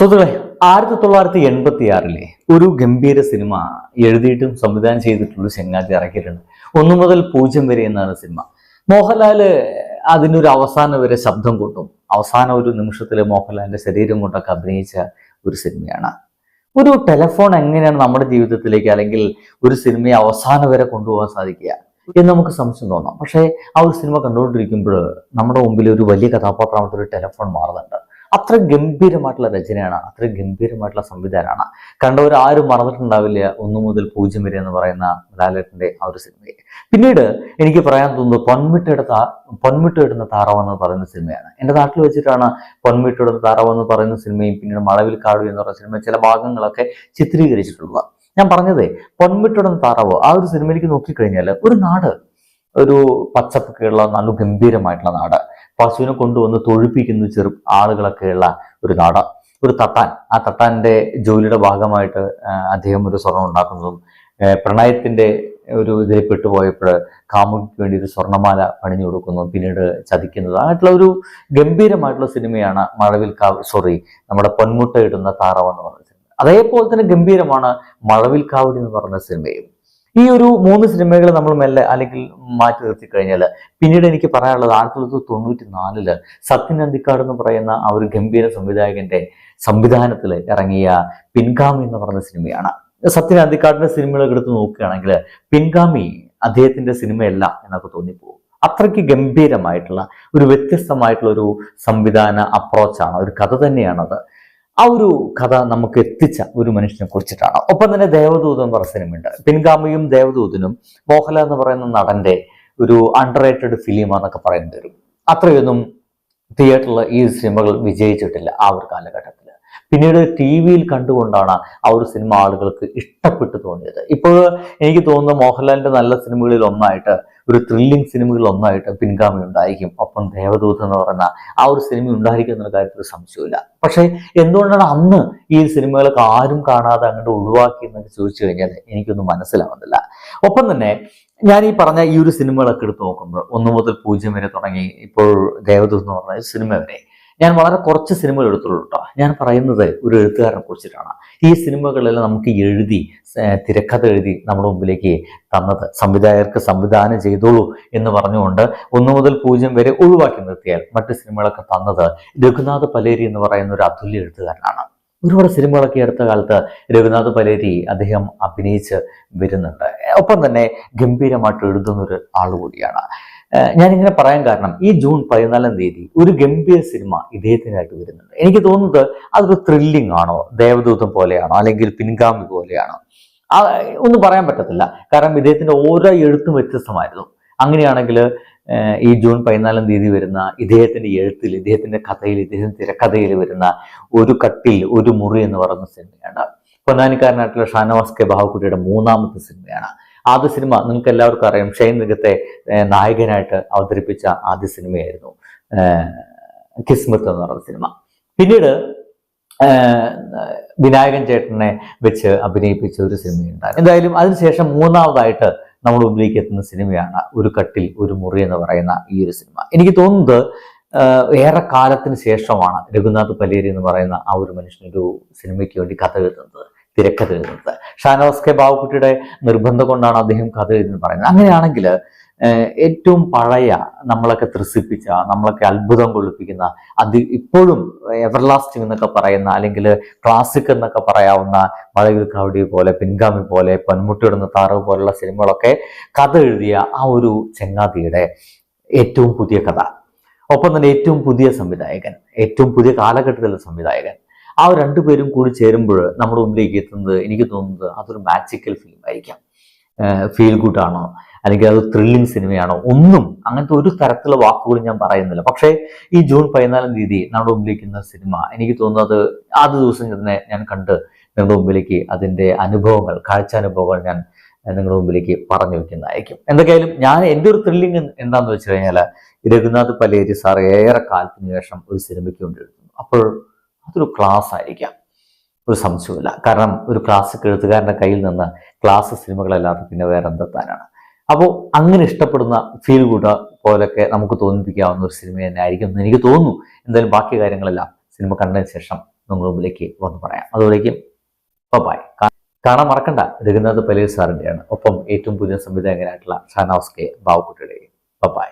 സുഹൃത്തുക്കളെ ആയിരത്തി തൊള്ളായിരത്തി എൺപത്തി ആറിലെ ഒരു ഗംഭീര സിനിമ എഴുതിയിട്ടും സംവിധാനം ചെയ്തിട്ടുള്ള ചെങ്ങാതി ഇറക്കിയിട്ടുണ്ട്. ഒന്നു മുതൽ പൂജ്യം വരെ എന്നാണ് സിനിമ. മോഹൻലാൽ അതിനൊരു അവസാനം വരെ ശബ്ദം കൊണ്ടും അവസാന ഒരു നിമിഷത്തിൽ മോഹൻലാലിന്റെ ശരീരം കൊണ്ടൊക്കെ അഭിനയിച്ച ഒരു സിനിമയാണ്. ഒരു ടെലിഫോൺ എങ്ങനെയാണ് നമ്മുടെ ജീവിതത്തിലേക്ക് അല്ലെങ്കിൽ ഒരു സിനിമയെ അവസാനം വരെ കൊണ്ടുപോകാൻ സാധിക്കുക എന്ന് നമുക്ക് സംശയം തോന്നാം. പക്ഷേ ആ ഒരു സിനിമ കണ്ടുകൊണ്ടിരിക്കുമ്പോൾ നമ്മുടെ മുമ്പിൽ ഒരു വലിയ കഥാപാത്രമായിട്ട് ഒരു ടെലിഫോൺ മാറുന്നുണ്ട്. അത്ര ഗംഭീരമായിട്ടുള്ള രചനയാണ് അത്ര ഗംഭീരമായിട്ടുള്ള സംവിധാനമാണ്. കണ്ടവർ ആരും മറന്നിട്ടുണ്ടാവില്ല ഒന്നു മുതൽ പൂജ്യം വരെ എന്ന് പറയുന്ന ലാലേട്ടന്റെ ആ ഒരു സിനിമയെ. പിന്നീട് എനിക്ക് പറയാൻ തോന്നുന്നത് പൊന്മിട്ടയുടെ താ പൊന്മിട്ടയിടുന്ന താറാവ് എന്ന് പറയുന്ന സിനിമയാണ്. എന്റെ നാട്ടിൽ വെച്ചിട്ടാണ് പൊന്മിട്ടയിടുന്ന താറാവ് എന്ന് പറയുന്ന സിനിമയും പിന്നീട് മഴവിൽ കാടു എന്ന് പറയുന്ന സിനിമ ചില ഭാഗങ്ങളൊക്കെ ചിത്രീകരിച്ചിട്ടുള്ളത്. ഞാൻ പറഞ്ഞതേ പൊന്മിട്ടുടൻ താറാവ് ആ ഒരു സിനിമയിലേക്ക് നോക്കിക്കഴിഞ്ഞാൽ ഒരു നാട് ഒരു പച്ചപ്പൊക്കെയുള്ള നല്ല ഗംഭീരമായിട്ടുള്ള നാട്. പശുവിനെ കൊണ്ടുവന്ന് തൊഴിപ്പിക്കുന്ന ചെറു ആളുകളൊക്കെയുള്ള ഒരു നാട ഒരു തട്ടാൻ. ആ തട്ടാന്റെ ജോലിയുടെ ഭാഗമായിട്ട് അദ്ദേഹം ഒരു സ്വർണം ഉണ്ടാക്കുന്നതും പ്രണയത്തിന്റെ ഒരു ഇതിൽ പെട്ടുപോയപ്പോൾ കാമുകിക്ക് വേണ്ടി ഒരു സ്വർണമാല പണിഞ്ഞു കൊടുക്കുന്നു പിന്നീട് ചതിക്കുന്നത്. അങ്ങനെയുള്ള ഒരു ഗംഭീരമായിട്ടുള്ള സിനിമയാണ് മഴവിൽ കാവ് സോറി നമ്മുടെ പൊന്മുട്ട ഇടുന്ന താറാവ് എന്ന് പറഞ്ഞ സിനിമ. അതേപോലെ തന്നെ ഗംഭീരമാണ് മഴവിൽ കാവടി എന്ന് പറഞ്ഞ സിനിമയും. ഈ ഒരു മൂന്ന് സിനിമകൾ നമ്മൾ മെല്ലെ അല്ലെങ്കിൽ മാറ്റി നിർത്തി കഴിഞ്ഞാൽ പിന്നീട് എനിക്ക് പറയാനുള്ളത് ആയിരത്തി തൊള്ളായിരത്തി തൊണ്ണൂറ്റി നാലിൽ സത്യൻ അന്തിക്കാട് എന്ന് പറയുന്ന ആ ഒരു ഗംഭീര സംവിധായകന്റെ സംവിധാനത്തിൽ ഇറങ്ങിയ പിൻഗാമി എന്ന് പറഞ്ഞ സിനിമയാണ്. സത്യൻ അന്തിക്കാടിന്റെ സിനിമകളൊക്കെ എടുത്ത് നോക്കുകയാണെങ്കിൽ പിൻഗാമി അദ്ദേഹത്തിന്റെ സിനിമയല്ല എന്നൊക്കെ തോന്നിപ്പോകും. അത്രയ്ക്ക് ഗംഭീരമായിട്ടുള്ള ഒരു വ്യത്യസ്തമായിട്ടുള്ള ഒരു സംവിധാന അപ്രോച്ചാണ് ഒരു കഥ തന്നെയാണത്. ആ ഒരു കഥ നമുക്ക് എത്തിച്ച ഒരു മനുഷ്യനെ കുറിച്ചിട്ടാണ്. ഒപ്പം തന്നെ ദേവദൂതൻ എന്ന് പറഞ്ഞ സിനിമയുണ്ട്. പിൻഗാമിയും ദേവദൂതനും മോഹൻലാൽ എന്ന് പറയുന്ന നടന്റെ ഒരു അണ്ടർ റേറ്റഡ് ഫിലിമാന്നൊക്കെ പറയുന്നത് വരും. അത്രയൊന്നും തിയേറ്ററിൽ ഈ സിനിമകൾ വിജയിച്ചിട്ടില്ല ആ ഒരു കാലഘട്ടത്തിൽ പിന്നീട് ടി വിയിൽ കണ്ടുകൊണ്ടാണ് ആ ഒരു സിനിമ ആളുകൾക്ക് ഇഷ്ടപ്പെട്ടു തോന്നിയത്. ഇപ്പോൾ എനിക്ക് തോന്നുന്നു മോഹൻലാലിന്റെ നല്ല സിനിമകളിൽ ഒന്നായിട്ട് ഒരു ത്രില്ലിംഗ് സിനിമകളിൽ ഒന്നായിട്ട് പിൻഗാമി ഉണ്ടായിരിക്കും. ഒപ്പം ദേവദൂത് എന്ന് പറയുന്ന ആ ഒരു സിനിമ ഉണ്ടായിരിക്കും എന്നുള്ള കാര്യത്തിൽ സംശയമില്ല പക്ഷേ എന്തുകൊണ്ടാണ് അന്ന് ഈ സിനിമകളൊക്കെ ആരും കാണാതെ അങ്ങോട്ട് ഒഴിവാക്കി എന്നൊക്കെ ചോദിച്ചു കഴിഞ്ഞാൽ എനിക്കൊന്നും മനസ്സിലാവുന്നില്ല. ഒപ്പം തന്നെ ഞാൻ ഈ പറഞ്ഞ ഈ ഒരു സിനിമകളൊക്കെ എടുത്ത് നോക്കുമ്പോൾ ഒന്ന് മുതൽ പൂജ്യം വരെ തുടങ്ങി ഇപ്പോൾ ദേവദൂത് എന്ന് പറഞ്ഞ സിനിമ വരെ ഞാൻ വളരെ കുറച്ച് സിനിമകൾ എടുത്തുള്ളൂ കേട്ടോ. ഞാൻ പറയുന്നത് ഒരു എഴുത്തുകാരനെ കുറിച്ചിട്ടാണ്. ഈ സിനിമകളെല്ലാം നമുക്ക് എഴുതി തിരക്കഥ എഴുതി നമ്മുടെ മുമ്പിലേക്ക് തന്നത്. സംവിധായകർക്ക് സംവിധാനം ചെയ്തോളൂ എന്ന് പറഞ്ഞുകൊണ്ട് ഒന്ന് മുതൽ പൂജ്യം വരെ ഒഴിവാക്കി നിർത്തിയാൽ മറ്റ് സിനിമകളൊക്കെ തന്നത് രഘുനാഥ് പലേരി എന്ന് പറയുന്ന ഒരു അതുല്യ എഴുത്തുകാരനാണ്. ഒരുപാട് സിനിമകളൊക്കെ അടുത്ത കാലത്ത് രഘുനാഥ് പലേരി അദ്ദേഹം അഭിനയിച്ച് വരുന്നുണ്ട്. ഒപ്പം തന്നെ ഗംഭീരമായിട്ട് എഴുതുന്ന ഒരു ഞാനിങ്ങനെ പറയാൻ കാരണം ഈ ജൂൺ പതിനാലാം തീയതി ഒരു ഗംഭീര സിനിമ ഇദ്ദേഹത്തിനായിട്ട് വരുന്നുണ്ട്. എനിക്ക് തോന്നുന്നത് അതൊരു ത്രില്ലിംഗ് ആണോ? ദേവദൂതം പോലെയാണോ? അല്ലെങ്കിൽ പിൻഗാമി പോലെയാണോ? ഒന്നും പറയാൻ പറ്റത്തില്ല. കാരണം ഇദ്ദേഹത്തിന്റെ ഓരോ എഴുത്തും വ്യത്യസ്തമായിരുന്നു. അങ്ങനെയാണെങ്കിൽ ഈ ജൂൺ പതിനാലാം തീയതി വരുന്ന ഇദ്ദേഹത്തിന്റെ എഴുത്തിൽ ഇദ്ദേഹത്തിന്റെ കഥയിൽ ഇദ്ദേഹത്തിന്റെ തിരക്കഥയിൽ വരുന്ന ഒരു കട്ടിൽ ഒരു മുറി എന്ന് പറയുന്ന സിനിമയാണ്. പൊന്നാനിക്കാരനായിട്ടുള്ള ഷാനവാസ് കെ ബാഹുക്കുട്ടിയുടെ മൂന്നാമത്തെ സിനിമയാണ്. ആദ്യ സിനിമ നിങ്ങൾക്ക് എല്ലാവർക്കും അറിയാം. ഷെയ്ൻ നിഗത്തെ ഏഹ് നായകനായിട്ട് അവതരിപ്പിച്ച ആദ്യ സിനിമയായിരുന്നു കിസ്മത്ത് എന്ന് പറയുന്ന സിനിമ. പിന്നീട് വിനായകൻ ചേട്ടനെ വെച്ച് അഭിനയിപ്പിച്ച ഒരു സിനിമയുണ്ടായിരുന്നു. എന്തായാലും അതിനുശേഷം മൂന്നാമതായിട്ട് നമ്മൾ മുമ്പിലേക്ക് എത്തുന്ന സിനിമയാണ് ഒരു കട്ടിൽ ഒരു മുറി എന്ന് പറയുന്ന ഈ ഒരു സിനിമ. എനിക്ക് തോന്നുന്നത് ഏറെ കാലത്തിന് ശേഷമാണ് രഘുനാഥ് പലേരി എന്ന് പറയുന്ന ആ ഒരു മനുഷ്യൻ ഒരു സിനിമയ്ക്ക് വേണ്ടി കഥ എഴുതുന്നത് തിരക്കഥ എഴുതുന്നത്. ഷാനവാസ് കെ ബാബുക്കുട്ടിയുടെ നിർബന്ധം കൊണ്ടാണ് അദ്ദേഹം കഥ എഴുതുന്നത് പറയുന്നത്. അങ്ങനെയാണെങ്കിൽ ഏറ്റവും പഴയ നമ്മളൊക്കെ ത്രസിപ്പിച്ച നമ്മളൊക്കെ അത്ഭുതം കൊള്ളിപ്പിക്കുന്ന അത് ഇപ്പോഴും എവർലാസ്റ്റിംഗ് എന്നൊക്കെ പറയുന്ന അല്ലെങ്കിൽ ക്ലാസിക് എന്നൊക്കെ പറയാവുന്ന മഴവിൽ കാവടി പോലെ പിൻഗാമി പോലെ പൊന്മുട്ടിയിടുന്ന താറവ് പോലുള്ള സിനിമകളൊക്കെ കഥ എഴുതിയ ആ ഒരു ചെങ്ങാതിയുടെ ഏറ്റവും പുതിയ കഥ. ഒപ്പം തന്നെ ഏറ്റവും പുതിയ സംവിധായകൻ ഏറ്റവും പുതിയ കാലഘട്ടത്തിലെ സംവിധായകൻ ആ രണ്ടുപേരും കൂടി ചേരുമ്പോൾ നമ്മുടെ മുമ്പിലേക്ക് എത്തുന്നത് എനിക്ക് തോന്നുന്നത് അതൊരു മാജിക്കൽ ഫിലിം ആയിരിക്കാം. ഫീൽ ഗുഡാണോ അല്ലെങ്കിൽ അത് ത്രില്ലിംഗ് സിനിമയാണോ ഒന്നും അങ്ങനത്തെ ഒരു തരത്തിലുള്ള വാക്കുകളും ഞാൻ പറയുന്നില്ല. പക്ഷേ ഈ ജൂൺ പതിനാലാം തീയതി നമ്മുടെ മുമ്പിലേക്ക് എത്തുന്ന സിനിമ എനിക്ക് തോന്നുന്നത് ആദ്യ ദിവസം തന്നെ ഞാൻ കണ്ട് നിങ്ങളുടെ മുമ്പിലേക്ക് അതിന്റെ അനുഭവങ്ങൾ കാഴ്ചാനുഭവങ്ങൾ ഞാൻ നിങ്ങളുടെ മുമ്പിലേക്ക് പറഞ്ഞു വെക്കുന്നതായിരിക്കും എന്തൊക്കെയായാലും ഞാൻ എന്റെ ഒരു ത്രില്ലിംഗ് എന്താണെന്ന് വെച്ച് കഴിഞ്ഞാൽ രഘുനാഥ് പലേരി സാർ ഏറെ കാലത്തിന് ശേഷം ഒരു സിനിമയ്ക്ക് വേണ്ടി എഴുതുന്നു. അപ്പോൾ അതൊരു ക്ലാസ് ആയിരിക്കാം. ഒരു സംശയമില്ല കാരണം ഒരു ക്ലാസിക് എഴുത്തുകാരന്റെ കയ്യിൽ നിന്ന് ക്ലാസ് സിനിമകളല്ലാതെ പിന്നെ വേറെ എന്തെത്താനാണ്. അപ്പോൾ അങ്ങനെ ഇഷ്ടപ്പെടുന്ന ഫീൽ ഗുഡ് പോലൊക്കെ നമുക്ക് തോന്നിപ്പിക്കാവുന്ന ഒരു സിനിമ തന്നെ ആയിരിക്കും എന്ന് എനിക്ക് തോന്നുന്നു. എന്തായാലും ബാക്കി കാര്യങ്ങളെല്ലാം സിനിമ കണ്ടതിന് ശേഷം നമ്മൾ മുമ്പിലേക്ക് വന്ന് പറയാം. അതുവരേക്കും ബൈ കാണാൻ മറക്കണ്ട. രഘുനാഥ് പലേർ സാറിന്റെയാണ്. ഒപ്പം ഏറ്റവും പുതിയ സംവിധായകനായിട്ടുള്ള ഷാനാസ് കെ ബാബുക്കുട്ടിയുടെയും ബൈ